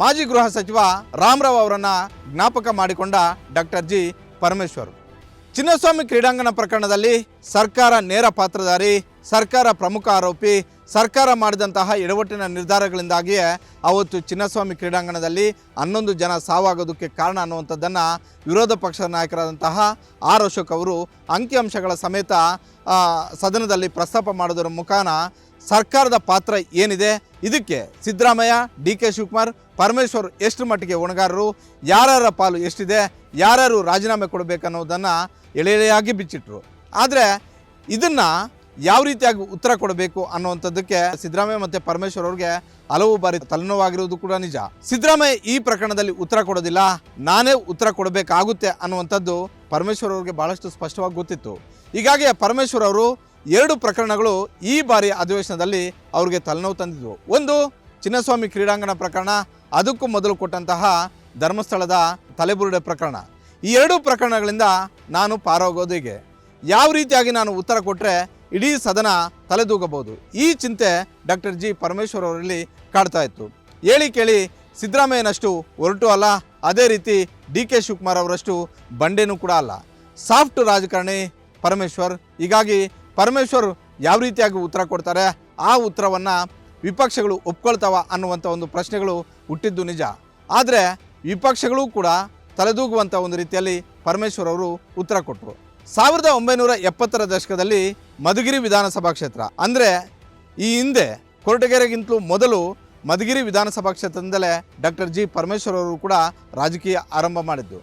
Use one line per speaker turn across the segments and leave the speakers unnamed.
ಮಾಜಿ ಗೃಹ ಸಚಿವ ರಾಮರಾವ್ ಅವರನ್ನ ಜ್ಞಾಪಕ ಮಾಡಿಕೊಂಡ ಡಾಕ್ಟರ್ ಜಿ ಪರಮೇಶ್ವರ್. ಚಿನ್ನಸ್ವಾಮಿ ಕ್ರೀಡಾಂಗಣ ಪ್ರಕರಣದಲ್ಲಿ ಸರ್ಕಾರ ನೇರ ಪಾತ್ರಧಾರಿ, ಸರ್ಕಾರ ಪ್ರಮುಖ ಆರೋಪಿ, ಸರ್ಕಾರ ಮಾಡಿದಂತಹ ಎಡವಟ್ಟಿನ ನಿರ್ಧಾರಗಳಿಂದಾಗಿಯೇ ಅವತ್ತು ಚಿನ್ನಸ್ವಾಮಿ ಕ್ರೀಡಾಂಗಣದಲ್ಲಿ ಹನ್ನೊಂದು ಜನ ಸಾವಾಗೋದಕ್ಕೆ ಕಾರಣ ಅನ್ನುವಂಥದ್ದನ್ನು ವಿರೋಧ ಪಕ್ಷದ ನಾಯಕರಾದಂತಹ ಆರ್ ಅಶೋಕ್ ಅವರು ಅಂಕಿಅಂಶಗಳ ಸಮೇತ ಸದನದಲ್ಲಿ ಪ್ರಸ್ತಾಪ ಮಾಡೋದರ ಮುಖಾನ ಸರ್ಕಾರದ ಪಾತ್ರ ಏನಿದೆ? ಇದಕ್ಕೆ ಸಿದ್ದರಾಮಯ್ಯ, ಡಿ ಕೆ ಶಿವಕುಮಾರ್, ಪರಮೇಶ್ವರ್ ಎಷ್ಟು ಮಟ್ಟಿಗೆ ಹೊಣೆಗಾರರು? ಯಾರ್ಯಾರ ಪಾಲು ಎಷ್ಟಿದೆ? ಯಾರ್ಯಾರು ರಾಜೀನಾಮೆ ಕೊಡಬೇಕನ್ನೋದನ್ನು ಎಳೆ ಎಳೆಯಾಗಿ ಬಿಚ್ಚಿಟ್ರು. ಆದರೆ ಇದನ್ನು ಯಾವ ರೀತಿಯಾಗಿ ಉತ್ತರ ಕೊಡಬೇಕು ಅನ್ನುವಂಥದ್ದಕ್ಕೆ ಸಿದ್ದರಾಮಯ್ಯ ಮತ್ತು ಪರಮೇಶ್ವರ್ ಅವ್ರಿಗೆ ಹಲವು ಬಾರಿ ತಲೆನೋವಾಗಿರುವುದು ಕೂಡ ನಿಜ. ಸಿದ್ದರಾಮಯ್ಯ ಈ ಪ್ರಕರಣದಲ್ಲಿ ಉತ್ತರ ಕೊಡೋದಿಲ್ಲ. ನಾನೇ ಉತ್ತರ ಕೊಡಬೇಕಾಗುತ್ತೆ ಅನ್ನುವಂಥದ್ದು ಪರಮೇಶ್ವರ್ ಅವ್ರಿಗೆ ಬಹಳಷ್ಟು ಸ್ಪಷ್ಟವಾಗಿ ಗೊತ್ತಿತ್ತು. ಹೀಗಾಗಿ ಪರಮೇಶ್ವರ್ ಅವರು ಎರಡು ಪ್ರಕರಣಗಳು ಈ ಬಾರಿ ಅಧಿವೇಶನದಲ್ಲಿ ಅವ್ರಿಗೆ ತಲೆನೋವು ತಂದಿದ್ವು. ಒಂದು ಚಿನ್ನಸ್ವಾಮಿ ಕ್ರೀಡಾಂಗಣ ಪ್ರಕರಣ, ಅದಕ್ಕೂ ಮೊದಲು ಕೊಟ್ಟಂತಹ ಧರ್ಮಸ್ಥಳದ ತಲೆಬುರುಡೆ ಪ್ರಕರಣ. ಈ ಎರಡೂ ಪ್ರಕರಣಗಳಿಂದ ನಾನು ಪಾರೋಗೋದು ಹೀಗೆ. ಯಾವ ರೀತಿಯಾಗಿ ನಾನು ಉತ್ತರ ಕೊಟ್ಟರೆ ಇಡೀ ಸದನ ತಲೆದೂಗಬಹುದು? ಈ ಚಿಂತೆ ಡಾಕ್ಟರ್ ಜಿ ಪರಮೇಶ್ವರ್ ಅವರಲ್ಲಿ ಕಾಡ್ತಾ ಇತ್ತು. ಹೇಳಿ ಕೇಳಿ ಸಿದ್ದರಾಮಯ್ಯನಷ್ಟು ಹೊರಟು ಅಲ್ಲ, ಅದೇ ರೀತಿ ಡಿ ಕೆ ಶಿವಕುಮಾರ್ ಅವರಷ್ಟು ಬಂಡೆನೂ ಕೂಡ ಅಲ್ಲ. ಸಾಫ್ಟ್ ರಾಜಕಾರಣಿ ಪರಮೇಶ್ವರ್, ಹೀಗಾಗಿ ಪರಮೇಶ್ವರ್ ಯಾವ ರೀತಿಯಾಗಿ ಉತ್ತರ ಕೊಡ್ತಾರೆ? ಆ ಉತ್ತರವನ್ನು ವಿಪಕ್ಷಗಳು ಒಪ್ಕೊಳ್ತಾವ ಅನ್ನುವಂಥ ಒಂದು ಪ್ರಶ್ನೆಗಳು ಹುಟ್ಟಿದ್ದು ನಿಜ. ಆದರೆ ವಿಪಕ್ಷಗಳು ಕೂಡ ತಲೆದೂಗುವಂಥ ಒಂದು ರೀತಿಯಲ್ಲಿ ಪರಮೇಶ್ವರ್ ಅವರು ಉತ್ತರ ಕೊಟ್ಟರು ಸಾವಿರದ ಒಂಬೈನೂರ ಎಪ್ಪತ್ತರ ದಶಕದಲ್ಲಿ ಮಧುಗಿರಿ ವಿಧಾನಸಭಾ ಕ್ಷೇತ್ರ. ಅಂದರೆ ಈ ಹಿಂದೆ ಕೊರಟಗೆರೆಗಿಂತಲೂ ಮೊದಲು ಮಧುಗಿರಿ ವಿಧಾನಸಭಾ ಕ್ಷೇತ್ರದಿಂದಲೇ ಡಾಕ್ಟರ್ ಜಿ ಪರಮೇಶ್ವರ್ ಅವರು ಕೂಡ ರಾಜಕೀಯ ಆರಂಭ ಮಾಡಿದ್ದು.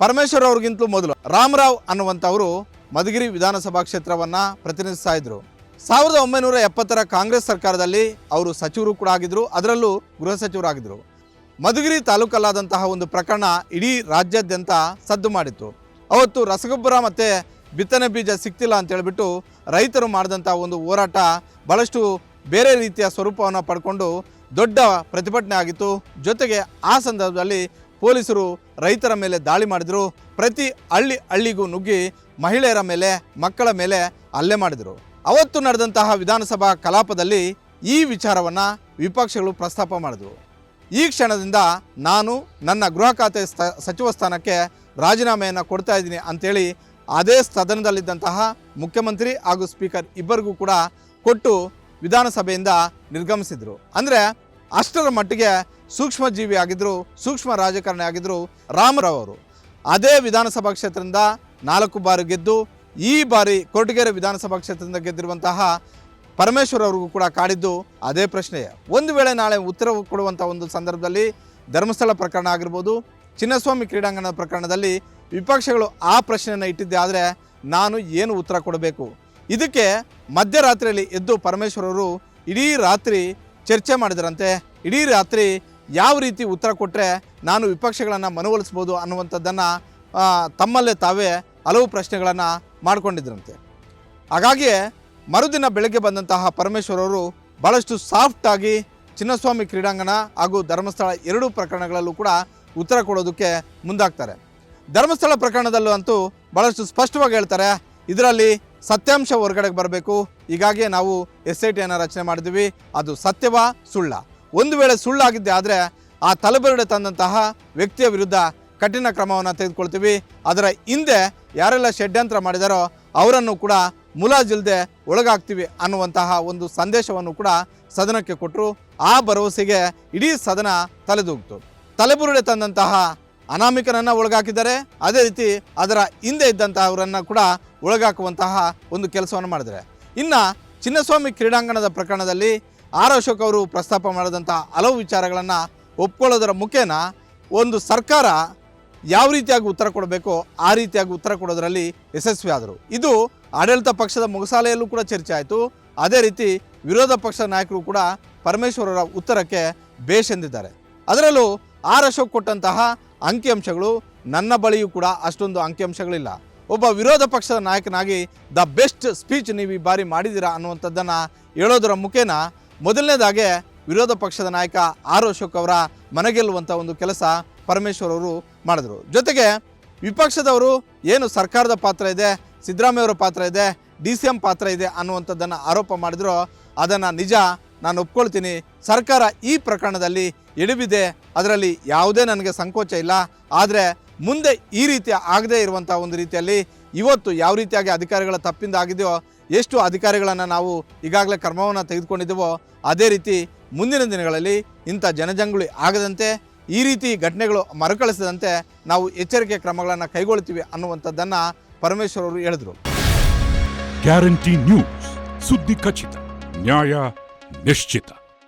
ಪರಮೇಶ್ವರ್ ಅವ್ರಿಗಿಂತಲೂ ಮೊದಲು ರಾಮರಾವ್ ಅನ್ನುವಂಥವರು ಮಧುಗಿರಿ ವಿಧಾನಸಭಾ ಕ್ಷೇತ್ರವನ್ನು ಪ್ರತಿನಿಧಿಸ್ತಾ ಇದ್ರು. ಸಾವಿರದ ಒಂಬೈನೂರ ಎಪ್ಪತ್ತರ ಕಾಂಗ್ರೆಸ್ ಸರ್ಕಾರದಲ್ಲಿ ಅವರು ಸಚಿವರು ಕೂಡ ಆಗಿದ್ರು, ಅದರಲ್ಲೂ ಗೃಹ ಸಚಿವರಾಗಿದ್ದರು ಮಧುಗಿರಿ ತಾಲೂಕಲ್ಲಾದಂತಹ ಒಂದು ಪ್ರಕರಣ ಇಡೀ ರಾಜ್ಯಾದ್ಯಂತ ಸದ್ದು ಮಾಡಿತ್ತು. ಅವತ್ತು ರಸಗೊಬ್ಬರ ಮತ್ತು ಬಿತ್ತನೆ ಬೀಜ ಸಿಗ್ತಿಲ್ಲ ಅಂತ ಹೇಳಿಬಿಟ್ಟು ರೈತರು ಮಾಡಿದಂಥ ಒಂದು ಹೋರಾಟ ಭಾಳಷ್ಟು ಬೇರೆ ರೀತಿಯ ಸ್ವರೂಪವನ್ನು ಪಡ್ಕೊಂಡು ದೊಡ್ಡ ಪ್ರತಿಭಟನೆ ಆಗಿತ್ತು. ಜೊತೆಗೆ ಆ ಸಂದರ್ಭದಲ್ಲಿ ಪೊಲೀಸರು ರೈತರ ಮೇಲೆ ದಾಳಿ ಮಾಡಿದರು. ಪ್ರತಿ ಹಳ್ಳಿ ಹಳ್ಳಿಗೂ ನುಗ್ಗಿ ಮಹಿಳೆಯರ ಮೇಲೆ, ಮಕ್ಕಳ ಮೇಲೆ ಹಲ್ಲೆ ಮಾಡಿದರು. ಅವತ್ತು ನಡೆದಂತಹ ವಿಧಾನಸಭಾ ಕಲಾಪದಲ್ಲಿ ಈ ವಿಚಾರವನ್ನು ವಿಪಕ್ಷಗಳು ಪ್ರಸ್ತಾಪ ಮಾಡಿದವು. ಈ ಕ್ಷಣದಿಂದ ನಾನು ನನ್ನ ಗೃಹ ಖಾತೆ ಸಚಿವ ಸ್ಥಾನಕ್ಕೆ ರಾಜೀನಾಮೆಯನ್ನು ಕೊಡ್ತಾ ಇದ್ದೀನಿ ಅಂತೇಳಿ ಅದೇ ಸದನದಲ್ಲಿದ್ದಂತಹ ಮುಖ್ಯಮಂತ್ರಿ ಹಾಗೂ ಸ್ಪೀಕರ್ ಇಬ್ಬರಿಗೂ ಕೂಡ ಕೊಟ್ಟು ವಿಧಾನಸಭೆಯಿಂದ ನಿರ್ಗಮಿಸಿದರು. ಅಂದರೆ ಅಷ್ಟರ ಮಟ್ಟಿಗೆ ಸೂಕ್ಷ್ಮಜೀವಿ ಆಗಿದ್ದರು ಸೂಕ್ಷ್ಮ ರಾಜಕಾರಣಿ ಆಗಿದ್ದರು ರಾಮರಾವ್ ಅವರು ಅದೇ ವಿಧಾನಸಭಾ ಕ್ಷೇತ್ರದಿಂದ ನಾಲ್ಕು ಬಾರಿ ಗೆದ್ದು ಈ ಬಾರಿ ಕೊರಟಗೆರೆ ವಿಧಾನಸಭಾ ಕ್ಷೇತ್ರದಿಂದ ಗೆದ್ದಿರುವಂತಹ ಪರಮೇಶ್ವರ್ ಅವ್ರಿಗೂ ಕೂಡ ಕಾಡಿದ್ದು ಅದೇ ಪ್ರಶ್ನೆ. ಒಂದು ವೇಳೆ ನಾಳೆ ಉತ್ತರ ಕೊಡುವಂಥ ಒಂದು ಸಂದರ್ಭದಲ್ಲಿ ಧರ್ಮಸ್ಥಳ ಪ್ರಕರಣ ಆಗಿರ್ಬೋದು, ಚಿನ್ನಸ್ವಾಮಿ ಕ್ರೀಡಾಂಗಣದ ಪ್ರಕರಣದಲ್ಲಿ ವಿಪಕ್ಷಗಳು ಆ ಪ್ರಶ್ನೆಯನ್ನು ಇಟ್ಟಿದ್ದೆ ಆದರೆ ನಾನು ಏನು ಉತ್ತರ ಕೊಡಬೇಕು? ಇದಕ್ಕೆ ಮಧ್ಯರಾತ್ರಿಯಲ್ಲಿ ಎದ್ದು ಪರಮೇಶ್ವರವರು ಇಡೀ ರಾತ್ರಿ ಚರ್ಚೆ ಮಾಡಿದರಂತೆ. ಇಡೀ ರಾತ್ರಿ ಯಾವ ರೀತಿ ಉತ್ತರ ಕೊಟ್ಟರೆ ನಾನು ವಿಪಕ್ಷಗಳನ್ನು ಮನವೊಲಿಸ್ಬೋದು ಅನ್ನುವಂಥದ್ದನ್ನು ತಮ್ಮಲ್ಲೇ ತಾವೇ ಹಲವು ಪ್ರಶ್ನೆಗಳನ್ನು ಮಾಡಿಕೊಂಡಿದ್ರಂತೆ. ಹಾಗಾಗಿಯೇ ಮರುದಿನ ಬೆಳಗ್ಗೆ ಬಂದಂತಹ ಪರಮೇಶ್ವರ್ ಅವರು ಭಾಳಷ್ಟು ಸಾಫ್ಟಾಗಿ ಚಿನ್ನಸ್ವಾಮಿ ಕ್ರೀಡಾಂಗಣ ಹಾಗೂ ಧರ್ಮಸ್ಥಳ ಎರಡೂ ಪ್ರಕರಣಗಳಲ್ಲೂ ಕೂಡ ಉತ್ತರ ಕೊಡೋದಕ್ಕೆ ಮುಂದಾಗ್ತಾರೆ. ಧರ್ಮಸ್ಥಳ ಪ್ರಕರಣದಲ್ಲೂ ಅಂತೂ ಭಾಳಷ್ಟು ಸ್ಪಷ್ಟವಾಗಿ ಹೇಳ್ತಾರೆ, ಇದರಲ್ಲಿ ಸತ್ಯಾಂಶ ಹೊರಗಡೆಗೆ ಬರಬೇಕು. ಹೀಗಾಗಿ ನಾವು ಎಸ್ ಐ ಟಿಯನ್ನು ರಚನೆ ಮಾಡಿದ್ವಿ ಅದು ಸತ್ಯವಾ ಸುಳ್ಳ? ಒಂದು ವೇಳೆ ಸುಳ್ಳಾಗಿದ್ದೆ ಆದರೆ ಆ ತಲೆಬೆರಡೆ ತಂದಂತಹ ವ್ಯಕ್ತಿಯ ವಿರುದ್ಧ ಕಠಿಣ ಕ್ರಮವನ್ನು ತೆಗೆದುಕೊಳ್ತೀವಿ. ಅದರ ಹಿಂದೆ ಯಾರೆಲ್ಲ ಷಡ್ಯಂತ್ರ ಮಾಡಿದಾರೋ ಅವರನ್ನು ಕೂಡ ಮುಲಾಜಿಲ್ದೆ ಒಳಗಾಗ್ತೀವಿ ಅನ್ನುವಂತಹ ಒಂದು ಸಂದೇಶವನ್ನು ಕೂಡ ಸದನಕ್ಕೆ ಕೊಟ್ಟರು ಆ ಭರವಸೆಗೆ ಇಡೀ ಸದನ ತಲೆದೂಗ್ತು. ತಲೆಬುರುಡೆ ತಂದಂತಹ ಅನಾಮಿಕನನ್ನು ಒಳಗಾಕಿದ್ದಾರೆ. ಅದೇ ರೀತಿ ಅದರ ಹಿಂದೆ ಇದ್ದಂತಹವರನ್ನು ಕೂಡ ಒಳಗಾಕುವಂತಹ ಒಂದು ಕೆಲಸವನ್ನು ಮಾಡಿದರೆ ಇನ್ನು ಚಿನ್ನಸ್ವಾಮಿ ಕ್ರೀಡಾಂಗಣದ ಪ್ರಕರಣದಲ್ಲಿ ಆರ್ ಅಶೋಕ್ ಅವರು ಪ್ರಸ್ತಾಪ ಮಾಡಿದಂಥ ಹಲವು ವಿಚಾರಗಳನ್ನು ಒಪ್ಕೊಳ್ಳೋದರ ಮುಖೇನ ಒಂದು ಸರ್ಕಾರ ಯಾವ ರೀತಿಯಾಗಿ ಉತ್ತರ ಕೊಡಬೇಕೋ ಆ ರೀತಿಯಾಗಿ ಉತ್ತರ ಕೊಡೋದರಲ್ಲಿ ಯಶಸ್ವಿ ಆದರು. ಇದು ಆಡಳಿತ ಪಕ್ಷದ ಮುಗಸಾಲೆಯಲ್ಲೂ ಕೂಡ ಚರ್ಚೆ ಆಯಿತು. ಅದೇ ರೀತಿ ವಿರೋಧ ಪಕ್ಷದ ನಾಯಕರು ಕೂಡ ಪರಮೇಶ್ವರರ ಉತ್ತರಕ್ಕೆ ಬೇಷ್ ಎಂದಿದ್ದಾರೆ. ಅದರಲ್ಲೂ ಆರ್ ಅಶೋಕ್ ಕೊಟ್ಟಂತಹ ಅಂಕಿಅಂಶಗಳು ನನ್ನ ಬಳಿಯೂ ಕೂಡ ಅಷ್ಟೊಂದು ಅಂಕಿಅಂಶಗಳಿಲ್ಲ. ಒಬ್ಬ ವಿರೋಧ ಪಕ್ಷದ ನಾಯಕನಾಗಿ ದ ಬೆಸ್ಟ್ ಸ್ಪೀಚ್ ನೀವು ಈ ಬಾರಿ ಮಾಡಿದ್ದೀರಾ ಅನ್ನುವಂಥದ್ದನ್ನು ಹೇಳೋದರ ಮುಖೇನ ಮೊದಲನೇದಾಗೆ ವಿರೋಧ ಪಕ್ಷದ ನಾಯಕ ಆರ್ ಅಶೋಕ್ ಅವರ ಮನೆಗೆಲ್ಲುವಂಥ ಒಂದು ಕೆಲಸ ಪರಮೇಶ್ವರ್ ಅವರು ಮಾಡಿದ್ರು. ಜೊತೆಗೆ ವಿಪಕ್ಷದವರು ಏನು ಸರ್ಕಾರದ ಪಾತ್ರ ಇದೆ ಸಿದ್ದರಾಮಯ್ಯವರ ಪಾತ್ರ ಇದೆ, ಡಿ ಸಿ ಎಂ ಪಾತ್ರ ಇದೆ ಅನ್ನುವಂಥದ್ದನ್ನು ಆರೋಪ ಮಾಡಿದ್ರು. ಅದನ್ನು ನಿಜ ನಾನು ಒಪ್ಕೊಳ್ತೀನಿ. ಸರ್ಕಾರ ಈ ಪ್ರಕರಣದಲ್ಲಿ ಎಡುಬಿದೆ ಅದರಲ್ಲಿ ಯಾವುದೇ ನನಗೆ ಸಂಕೋಚ ಇಲ್ಲ. ಆದರೆ ಮುಂದೆ ಈ ರೀತಿ ಆಗದೇ ಇರುವಂಥ ಒಂದು ರೀತಿಯಲ್ಲಿ ಇವತ್ತು ಯಾವ ರೀತಿಯಾಗಿ ಅಧಿಕಾರಿಗಳ ತಪ್ಪಿಂದ ಆಗಿದೆಯೋ ಎಷ್ಟು ಅಧಿಕಾರಿಗಳನ್ನು ನಾವು ಈಗಾಗಲೇ ಕ್ರಮವನ್ನು ತೆಗೆದುಕೊಂಡಿದ್ದೆವೋ ಅದೇ ರೀತಿ ಮುಂದಿನ ದಿನಗಳಲ್ಲಿ ಇಂಥ ಜನಜಂಗುಳಿ ಆಗದಂತೆ, ಈ ರೀತಿ ಘಟನೆಗಳು ಮರುಕಳಿಸದಂತೆ ನಾವು ಎಚ್ಚರಿಕೆ ಕ್ರಮಗಳನ್ನು ಕೈಗೊಳ್ತೀವಿ ಅನ್ನುವಂಥದ್ದನ್ನು ಪರಮೇಶ್ವರ್ ಅವರು ಹೇಳಿದರು.
ಗ್ಯಾರಂಟಿ ನ್ಯೂಸ್, ಸುದ್ದಿ ಖಚಿತ, ನ್ಯಾಯ ನಿಶ್ಚಿತ.